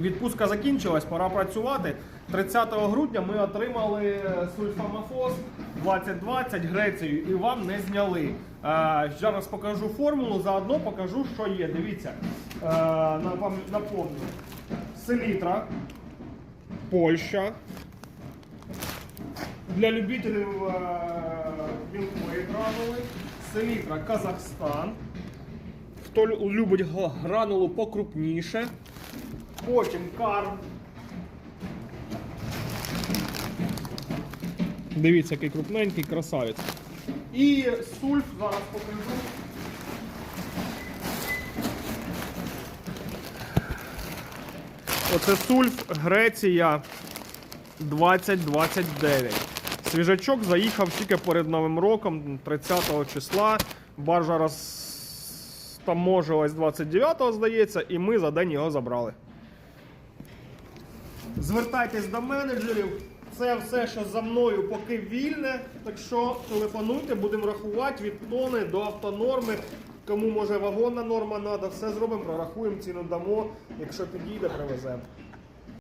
Відпустка закінчилась, пора працювати. 30 грудня ми отримали сульфамофос 2020 Грецію і вам не зняли. Е, зараз покажу формулу, заодно покажу, що є. Дивіться, е, вам напомню. Селітра, Польща. Для любителів е, білкової гранули. Селітра Казахстан. Хто любить гранулу покрупніше. Потім карм. Дивіться, який крупненький красавець. І сульф зараз покажу. Оце сульф Греція 2029. Свіжачок заїхав тільки перед Новим роком, 30 числа. Баржа розтаможилась 29-го, здається, і ми за день його забрали. Звертайтесь до менеджерів. Це все, що за мною поки вільне. Так що телефонуйте, будемо рахувати від тони до автонорми. Кому може вагонна норма треба, все зробимо, прорахуємо, ціну дамо. Якщо підійде, привеземо.